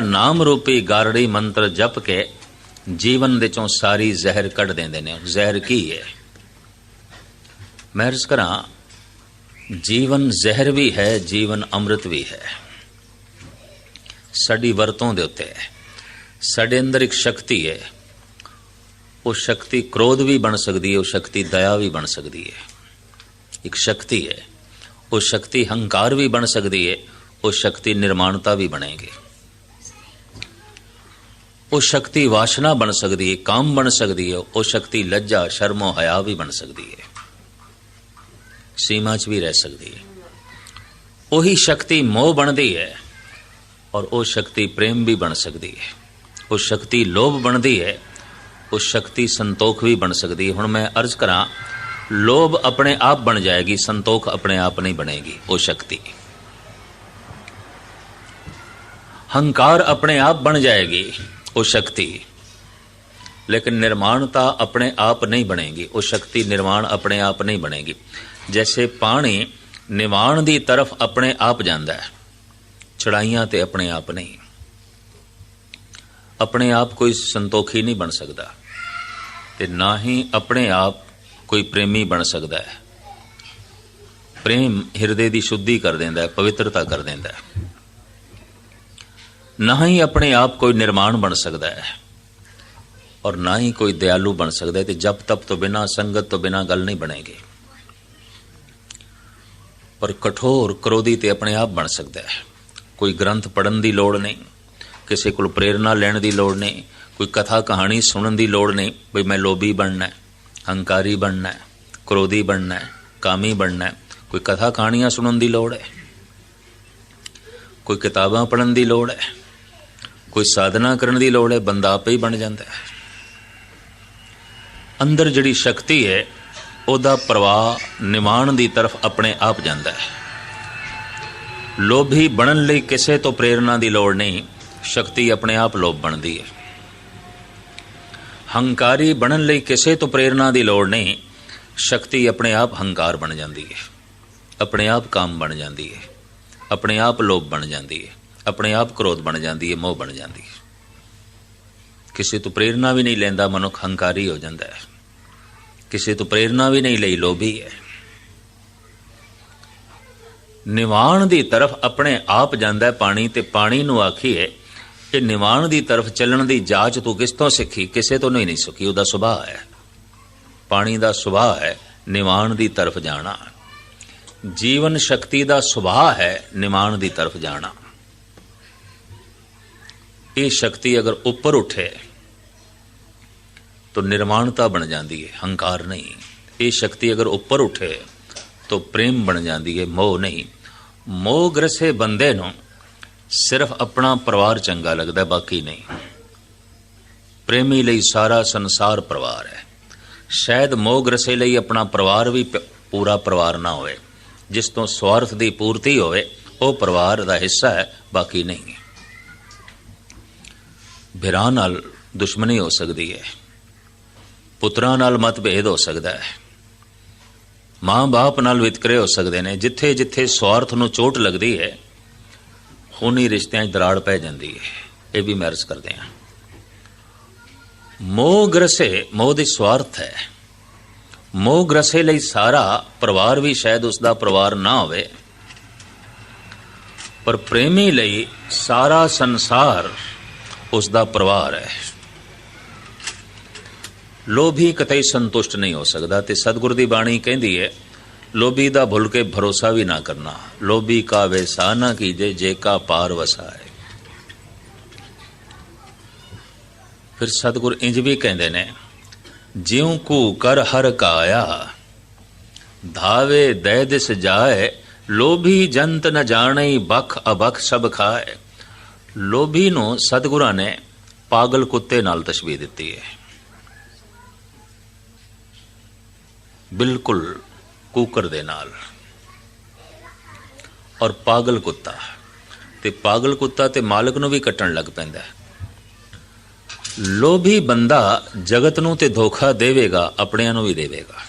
ਨਾਮ ਰੂਪੀ ਗਾਰੜੀ ਮੰਤਰ ਜਪ ਕੇ ਜੀਵਨ ਦੇ ਚੋਂ ਸਾਰੀ ਜ਼ਹਿਰ ਕੱਢ ਦਿੰਦੇ ਨੇ। ਜ਼ਹਿਰ ਕੀ ਹੈ? ਮੈਂ ਕਰਾਂ, ਜੀਵਨ ਜ਼ਹਿਰ ਵੀ ਹੈ, ਜੀਵਨ ਅੰਮ੍ਰਿਤ ਵੀ ਹੈ। ਸਾਡੀ ਵਰਤੋਂ ਦੇ ਉੱਤੇ ਹੈ। ਸਾਡੇ ਅੰਦਰ ਇੱਕ ਸ਼ਕਤੀ ਹੈ। ਉਹ ਸ਼ਕਤੀ ਕ੍ਰੋਧ ਵੀ ਬਣ ਸਕਦੀ ਹੈ, ਉਹ ਸ਼ਕਤੀ ਦਇਆ ਵੀ ਬਣ ਸਕਦੀ ਹੈ। ਇੱਕ ਸ਼ਕਤੀ ਹੈ। ਉਹ ਸ਼ਕਤੀ ਹੰਕਾਰ ਵੀ ਬਣ ਸਕਦੀ ਹੈ, ਉਹ ਸ਼ਕਤੀ ਨਿਰਮਾਣਤਾ ਵੀ ਬਣੇਗੀ। ਉਹ ਸ਼ਕਤੀ ਵਾਸ਼ਨਾ ਬਣ ਸਕਦੀ ਹੈ ਕਾਮ ਬਣ ਸਕਦੀ ਹੈ ਉਹ ਸ਼ਕਤੀ ਲੱਜਾ, ਸ਼ਰਮੋ ਹਯਾ ਵੀ ਬਣ ਸਕਦੀ ਹੈ ਸੀਮਾ 'ਚ ਵੀ ਰਹਿ ਸਕਦੀ ਹੈ ਉਹੀ ਸ਼ਕਤੀ ਮੋਹ ਬਣਦੀ ਹੈ ਔਰ ਉਹ ਸ਼ਕਤੀ ਪ੍ਰੇਮ ਵੀ ਬਣ ਸਕਦੀ ਹੈ ਉਹ ਸ਼ਕਤੀ ਲੋਭ ਬਣਦੀ ਹੈ ਉਹ ਸ਼ਕਤੀ ਸੰਤੋਖ ਵੀ ਬਣ ਸਕਦੀ ਹੈ ਹੁਣ ਮੈਂ ਅਰਜ਼ ਕਰਾਂ, ਲੋਭ ਆਪਣੇ ਆਪ ਬਣ ਜਾਏਗੀ, ਸੰਤੋਖ ਆਪਣੇ ਆਪ ਨਹੀਂ ਬਣੇਗੀ, ਉਹ ਸ਼ਕਤੀ। ਹੰਕਾਰ ਆਪਣੇ ਆਪ ਬਣ ਜਾਏਗੀ ਉਹ ਸ਼ਕਤੀ। ਲੇਕਿਨ ਨਿਰਮਾਣਤਾ ਆਪਣੇ ਆਪ ਨਹੀਂ ਬਣੇਗੀ। ਉਹ ਸ਼ਕਤੀ ਨਿਰਮਾਣ ਆਪਣੇ ਆਪ ਨਹੀਂ ਬਣੇਗੀ। ਜੈਸੇ ਪਾਣੀ ਨਿਵਾਣ ਦੀ ਤਰਫ ਆਪਣੇ ਆਪ ਜਾਂਦਾ ਹੈ, ਚੜਾਈਆਂ ਤੇ ਆਪਣੇ ਆਪ ਨਹੀਂ। ਆਪਣੇ ਆਪ ਕੋਈ ਸੰਤੋਖੀ ਨਹੀਂ ਬਣ ਸਕਦਾ ਤੇ ਨਾ ਹੀ ਆਪਣੇ ਆਪ ਕੋਈ ਪ੍ਰੇਮੀ ਬਣ ਸਕਦਾ ਹੈ। ਪ੍ਰੇਮ ਹਿਰਦੇ ਦੀ ਸ਼ੁੱਧੀ ਕਰ ਦਿੰਦਾ ਹੈ, ਪਵਿੱਤਰਤਾ ਕਰ ਦਿੰਦਾ ਹੈ। ਨਾ ਹੀ ਆਪਣੇ ਆਪ ਕੋਈ ਨਿਰਮਾਣ ਬਣ ਸਕਦਾ ਹੈ ਔਰ ਨਾ ਹੀ ਕੋਈ ਦਿਆਲੂ ਬਣ ਸਕਦਾ ਹੈ ਤੇ ਜਪ ਤਪ ਤੋਂ ਬਿਨਾ, ਸੰਗਤ ਤੋਂ ਬਿਨਾ ਗੱਲ ਨਹੀਂ ਬਣੇਗੀ। ਪਰ ਕਠੋਰ ਕ੍ਰੋਧੀ ਤੇ ਆਪਣੇ ਆਪ ਬਣ ਸਕਦਾ ਹੈ। ਕੋਈ ਗ੍ਰੰਥ ਪੜਨ ਦੀ ਲੋੜ ਨਹੀਂ, ਕਿਸੇ ਕੋਲ ਪ੍ਰੇਰਣਾ ਲੈਣ ਦੀ ਲੋੜ ਨਹੀਂ, ਕੋਈ ਕਥਾ ਕਹਾਣੀ ਸੁਣਨ ਦੀ ਲੋੜ ਨਹੀਂ ਵੀ ਮੈਂ ਲੋਭੀ ਬਣਨਾ ਹੈ, ਹੰਕਾਰੀ ਬਣਨਾ ਹੈ, ਕ੍ਰੋਧੀ ਬਣਨਾ ਹੈ, ਕਾਮੀ ਬਣਨਾ ਹੈ, ਕੋਈ ਕਥਾ ਕਹਾਣੀਆਂ ਸੁਣਨ ਦੀ ਲੋੜ ਹੈ, ਕੋਈ ਕਿਤਾਬਾਂ ਪੜਨ ਦੀ ਲੋੜ ਹੈ। ਕੋਈ ਸਾਧਨਾ ਕਰਨ ਦੀ ਲੋੜ ਹੈ, ਬੰਦਾ ਆਪੇ ਹੀ ਬਣ ਜਾਂਦਾ ਹੈ। ਅੰਦਰ ਜਿਹੜੀ ਸ਼ਕਤੀ ਹੈ, ਉਹਦਾ ਪ੍ਰਵਾਹ ਨਿਵਾਣ ਦੀ ਤਰਫ ਆਪਣੇ ਆਪ ਜਾਂਦਾ ਹੈ। ਲੋਭੀ ਬਣਨ ਲਈ ਕਿਸੇ ਤੋਂ ਪ੍ਰੇਰਣਾ ਦੀ ਲੋੜ ਨਹੀਂ, ਸ਼ਕਤੀ ਆਪਣੇ ਆਪ ਲੋਭ ਬਣਦੀ ਹੈ। ਹੰਕਾਰੀ ਬਣਨ ਲਈ ਕਿਸੇ ਤੋਂ ਪ੍ਰੇਰਣਾ ਦੀ ਲੋੜ ਨਹੀਂ, ਸ਼ਕਤੀ ਆਪਣੇ ਆਪ ਹੰਕਾਰ ਬਣ ਜਾਂਦੀ ਹੈ। ਆਪਣੇ ਆਪ ਕਾਮ ਬਣ ਜਾਂਦੀ ਹੈ। ਆਪਣੇ ਆਪ ਲੋਭ ਬਣ ਜਾਂਦੀ ਹੈ। ਆਪਣੇ ਆਪ ਕ੍ਰੋਧ ਬਣ ਜਾਂਦੀ ਹੈ, ਮੋਹ ਬਣ ਜਾਂਦੀ ਹੈ। ਕਿਸੇ ਤੋਂ ਪ੍ਰੇਰਣਾ ਵੀ ਨਹੀਂ ਲੈਂਦਾ, ਮਨੁੱਖ ਹੰਕਾਰੀ ਹੋ ਜਾਂਦਾ ਹੈ। ਕਿਸੇ ਤੋਂ ਪ੍ਰੇਰਣਾ ਵੀ ਨਹੀਂ ਲਈ, ਲੋਭੀ ਹੈ। ਨਿਵਾਣ ਦੀ ਤਰਫ ਆਪਣੇ ਆਪ ਜਾਂਦਾ ਹੈ, ਪਾਣੀ ਤੇ ਪਾਣੀ ਨੂੰ ਆਖੀਏ ਕਿ ਨਿਵਾਣ ਦੀ ਤਰਫ ਚੱਲਣ ਦੀ ਜਾਚ ਤੂੰ ਕਿਸ ਤੋਂ ਸਿੱਖੀ? ਕਿਸੇ ਤੋਂ ਨਹੀਂ ਨਹੀਂ ਸਿੱਖੀ, ਉਹਦਾ ਸੁਭਾਅ ਹੈ। ਪਾਣੀ ਦਾ ਸੁਭਾਅ ਹੈ, ਨਿਵਾਣ ਦੀ ਤਰਫ ਜਾਣਾ। ਜੀਵਨ ਸ਼ਕਤੀ ਦਾ ਸੁਭਾਅ ਹੈ, ਨਿਵਾਣ ਦੀ ਤਰਫ ਜਾਣਾ। ਇਹ ਸ਼ਕਤੀ ਅਗਰ ਉੱਪਰ ਉੱਠੇ, ਤਾਂ ਨਿਰਮਾਣਤਾ ਬਣ ਜਾਂਦੀ ਹੈ, ਹੰਕਾਰ ਨਹੀਂ। ਇਹ ਸ਼ਕਤੀ ਅਗਰ ਉੱਪਰ ਉੱਠੇ, ਤਾਂ ਪ੍ਰੇਮ ਬਣ ਜਾਂਦੀ ਹੈ, ਮੋਹ ਨਹੀਂ। ਮੋਹ ਗ੍ਰਸੇ ਬੰਦੇ ਨੂੰ ਸਿਰਫ ਆਪਣਾ ਪਰਿਵਾਰ ਚੰਗਾ ਲੱਗਦਾ, ਬਾਕੀ ਨਹੀਂ। ਪ੍ਰੇਮੀ ਲਈ ਸਾਰਾ ਸੰਸਾਰ ਪਰਿਵਾਰ ਹੈ। ਸ਼ਾਇਦ ਮੋਹ ਗ੍ਰਸੇ ਲਈ ਆਪਣਾ ਪਰਿਵਾਰ ਵੀ ਪੂਰਾ ਪਰਿਵਾਰ ਨਾ ਹੋਵੇ। ਜਿਸ ਤੋਂ ਸਵਾਰਥ ਦੀ ਪੂਰਤੀ ਹੋਵੇ, ਉਹ ਪਰਿਵਾਰ ਦਾ ਹਿੱਸਾ ਹੈ, ਬਾਕੀ ਨਹੀਂ। ਬਿਰਾਂ ਨਾਲ ਦੁਸ਼ਮਣੀ ਹੋ ਸਕਦੀ ਹੈ। ਪੁੱਤਰਾਂ ਨਾਲ ਮਤਭੇਦ ਹੋ ਸਕਦਾ ਹੈ। ਮਾਂ-ਬਾਪ ਨਾਲ ਵਿਤਕਰੇ ਹੋ ਸਕਦੇ ਨੇ। ਜਿੱਥੇ ਜਿੱਥੇ ਸਵਾਰਥ ਨੂੰ ਚੋਟ ਲੱਗਦੀ ਹੈ, ਖੂਨੀ ਰਿਸ਼ਤਿਆਂ 'ਚ ਦਰਾੜ ਪੈ ਜਾਂਦੀ ਹੈ। ਇਹ ਵੀ ਮੈਰਜ ਕਰਦੇ ਹਾਂ। ਮੋਹ ਗ੍ਰਸੇ, ਮੋਹ ਦੀ ਸਵਾਰਥ ਹੈ। ਮੋਹ ਗ੍ਰਸੇ ਲਈ ਸਾਰਾ ਪਰਿਵਾਰ ਵੀ ਸ਼ਾਇਦ ਉਸ ਦਾ ਪਰਿਵਾਰ ਨਾ ਹੋਵੇ। ਪਰ ਪ੍ਰੇਮੀ ਲਈ ਸਾਰਾ ਸੰਸਾਰ ਉਸ ਦਾ ਪਰਿਵਾਰ ਹੈ। ਲੋਭੀ ਕਤਈ ਸੰਤੁਸ਼ਟ ਨਹੀਂ ਹੋ ਸਕਦਾ ਤੇ ਸਤਿਗੁਰ ਦੀ ਬਾਣੀ ਕਹਿੰਦੀ ਹੈ, ਲੋਭੀ ਦਾ ਭੁੱਲ ਕੇ ਭਰੋਸਾ ਵੀ ਨਾ ਕਰਨਾ। ਲੋਭੀ ਕਾ ਵੈਸਾ ਨਾ ਕੀਜੇ, ਜੇ ਕਾ ਪਾਰ ਵਸਾਏ। ਫਿਰ ਸਤਿਗੁਰ ਇੰਜ ਵੀ ਕਹਿੰਦੇ ਨੇ, ਜਿਉ ਕੂ ਕਰ ਹਰ ਕਾਇਆ, ਧਾਵੇ ਦੈ ਦਿਸ ਜਾਏ, ਲੋਭੀ ਜੰਤ ਨ ਜਾਣਈ, ਬਖ ਅਬਖ ਸਭ ਖਾਏ। ਲੋਭੀ ਨੂੰ ਸਤਿਗੁਰਾਂ ਨੇ ਪਾਗਲ ਕੁੱਤੇ ਨਾਲ ਤਸ਼ਬੀਹ ਦਿੱਤੀ ਹੈ। ਬਿਲਕੁਲ ਕੂਕਰ ਦੇ ਨਾਲ। ਔਰ ਪਾਗਲ ਕੁੱਤਾ। ਤੇ ਪਾਗਲ ਕੁੱਤਾ ਤੇ ਮਾਲਕ ਨੂੰ ਵੀ ਕੱਟਣ ਲੱਗ ਪੈਂਦਾ ਹੈ। ਲੋਭੀ ਬੰਦਾ ਜਗਤ ਨੂੰ ਤੇ ਧੋਖਾ ਦੇਵੇਗਾ, ਆਪਣਿਆਂ ਨੂੰ ਵੀ ਦੇਵੇਗਾ।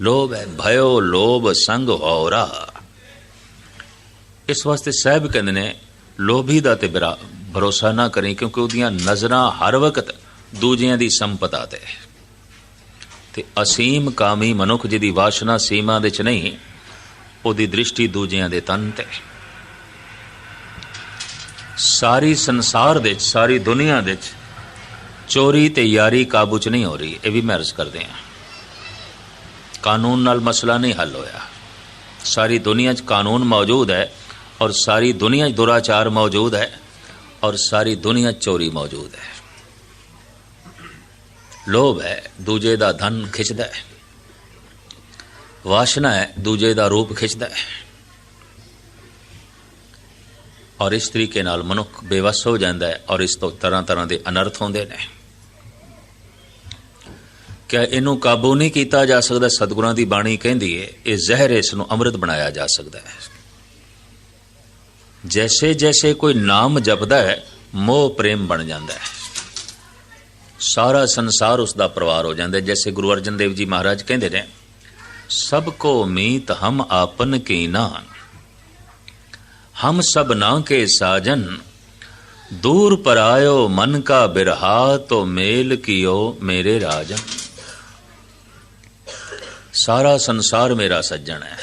ਲੋਭ ਹੈ ਭਇਓ, ਲੋਭ ਸੰਗ ਹੋਰਾ ਇਸ ਵਾਸਤੇ ਸਾਹਿਬ ਕਹਿੰਦੇ ਨੇ ਲੋਭੀ ਦਾ ਤੇ ਬਰਾ- ਭਰੋਸਾ ਨਾ ਕਰੀ ਕਿਉਂਕਿ ਉਹਦੀਆਂ ਨਜ਼ਰਾਂ ਹਰ ਵਕਤ ਦੂਜਿਆਂ ਦੀ ਸੰਪਤਾ ਤੇ। ਤੇ ਅਸੀਮ ਕਾਮੀ ਮਨੁੱਖ ਜਿਹਦੀ ਵਾਸ਼ਨਾ ਸੀਮਾ ਦੇ ਚ ਨਹੀਂ, ਉਹਦੀ ਦ੍ਰਿਸ਼ਟੀ ਦੂਜਿਆਂ ਦੇ ਤਨ ਤੇ। ਸਾਰੀ ਸੰਸਾਰ ਦੇ ਚ, ਸਾਰੀ ਦੁਨੀਆ ਦੇ ਚ ਚੋਰੀ ਤੇ ਯਾਰੀ ਕਾਬੂ ਚ ਨਹੀਂ ਹੋ ਰਹੀ, ਇਹ ਵੀ ਮੈਂ ਅਰਜ਼ ਕਰਦੇ ਹਾਂ। ਕਾਨੂੰਨ ਨਾਲ ਮਸਲਾ ਨਹੀਂ ਹੱਲ ਹੋਇਆ। ਸਾਰੀ ਦੁਨੀਆ 'ਚ ਕਾਨੂੰਨ ਮੌਜੂਦ ਹੈ। ਔਰ ਸਾਰੀ ਦੁਨੀਆ 'ਚ ਦੁਰਾਚਾਰ ਮੌਜੂਦ ਹੈ ਔਰ ਸਾਰੀ ਦੁਨੀਆ ਚੋਰੀ ਮੌਜੂਦ ਹੈ ਲੋਭ ਹੈ ਦੂਜੇ ਦਾ ਧਨ ਖਿੱਚਦਾ ਹੈ ਵਾਸ਼ਨਾ ਹੈ ਦੂਜੇ ਦਾ ਰੂਪ ਖਿੱਚਦਾ ਹੈ ਔਰ ਇਸ ਤਰੀਕੇ ਨਾਲ ਮਨੁੱਖ ਬੇਵਸ ਹੋ ਜਾਂਦਾ ਹੈ ਔਰ ਇਸ ਤੋਂ ਤਰ੍ਹਾਂ ਤਰ੍ਹਾਂ ਦੇ ਅਨਰਥ ਹੁੰਦੇ ਨੇ ਕਿ ਇਹਨੂੰ ਕਾਬੂ ਨਹੀਂ ਕੀਤਾ ਜਾ ਸਕਦਾ ਸਤਿਗੁਰਾਂ ਦੀ ਬਾਣੀ ਕਹਿੰਦੀ ਹੈ ਇਹ ਜ਼ਹਿਰ ਇਸ ਨੂੰ ਅੰਮ੍ਰਿਤ ਬਣਾਇਆ ਜਾ ਸਕਦਾ ਹੈ ਜੈਸੇ ਜੈਸੇ ਕੋਈ ਨਾਮ ਜਪਦਾ ਹੈ ਮੋਹ ਪ੍ਰੇਮ ਬਣ ਜਾਂਦਾ ਹੈ ਸਾਰਾ ਸੰਸਾਰ ਉਸ ਦਾ ਪਰਿਵਾਰ ਹੋ ਜਾਂਦਾ ਜੈਸੇ ਗੁਰੂ ਅਰਜਨ ਦੇਵ ਜੀ ਮਹਾਰਾਜ ਕਹਿੰਦੇ ਨੇ ਸਭ ਕੋ ਮੀਤ ਹਮ ਆਪਨ ਕੀਨਾ ਹਮ ਸਭ ਨਾ ਕੇ ਸਾਜਨ ਦੂਰ ਪਰਾਇਓ ਮਨ ਕਾ ਬਿਰਹਾ ਤੋ ਮੇਲ ਕੀਓ ਮੇਰੇ ਰਾਜਨ ਸਾਰਾ ਸੰਸਾਰ ਮੇਰਾ ਸੱਜਣ ਹੈ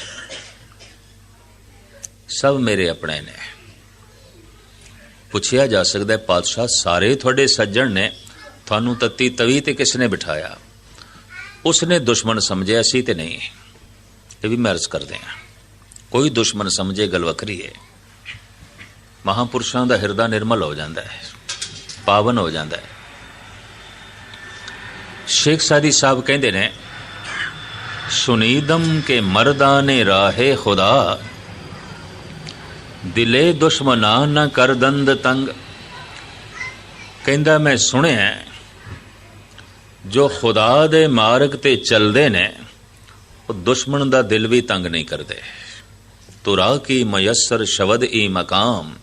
ਸਭ ਮੇਰੇ ਆਪਣੇ ਨੇ। ਪੁੱਛਿਆ ਜਾ ਸਕਦਾ ਹੈ, ਪਾਤਸ਼ਾਹ, ਸਾਰੇ ਤੁਹਾਡੇ ਸੱਜਣ ਨੇ ਤੁਹਾਨੂੰ ਤੱਤੀ ਤਵੀ ਤੇ ਕਿਸ ਨੇ ਬਿਠਾਇਆ? ਉਸਨੇ ਦੁਸ਼ਮਣ ਸਮਝਿਆ ਸੀ ਤੇ ਨਹੀਂ। ਇਹ ਵੀ ਮਰਜ਼ ਕਰਦੇ ਆ ਕੋਈ ਦੁਸ਼ਮਣ ਸਮਝੇ ਗੱਲ ਵੱਖਰੀ ਹੈ। ਮਹਾਪੁਰਸ਼ਾਂ ਦਾ ਹਿਰਦਾ ਨਿਰਮਲ ਹੋ ਜਾਂਦਾ ਹੈ, ਪਾਵਨ ਹੋ ਜਾਂਦਾ ਹੈ। ਸ਼ੇਖ ਸਾਦੀ ਸਾਹਿਬ ਕਹਿੰਦੇ ਨੇ, ਸੁਨੀਦਮ ਕੇ ਮਰਦਾਨੇ ਰਾਹੇ ਖੁਦਾ। ਦਿਲੇ ਦੁਸ਼ਮਨਾ ਨਾ ਕਰ ਦੰਦ ਤੰਗ। ਕਹਿੰਦਾ ਮੈਂ ਸੁਣਿਆ ਜੋ ਖੁਦਾ ਦੇ ਮਾਰਗ ਤੇ ਚੱਲਦੇ ਨੇ, ਉਹ ਦੁਸ਼ਮਣ ਦਾ ਦਿਲ ਵੀ ਤੰਗ ਨਹੀਂ ਕਰਦੇ। ਤੁਰਾ ਕੀ ਮਯਸਰ ਸ਼ਬਦ ਈ ਮਕਾਮ,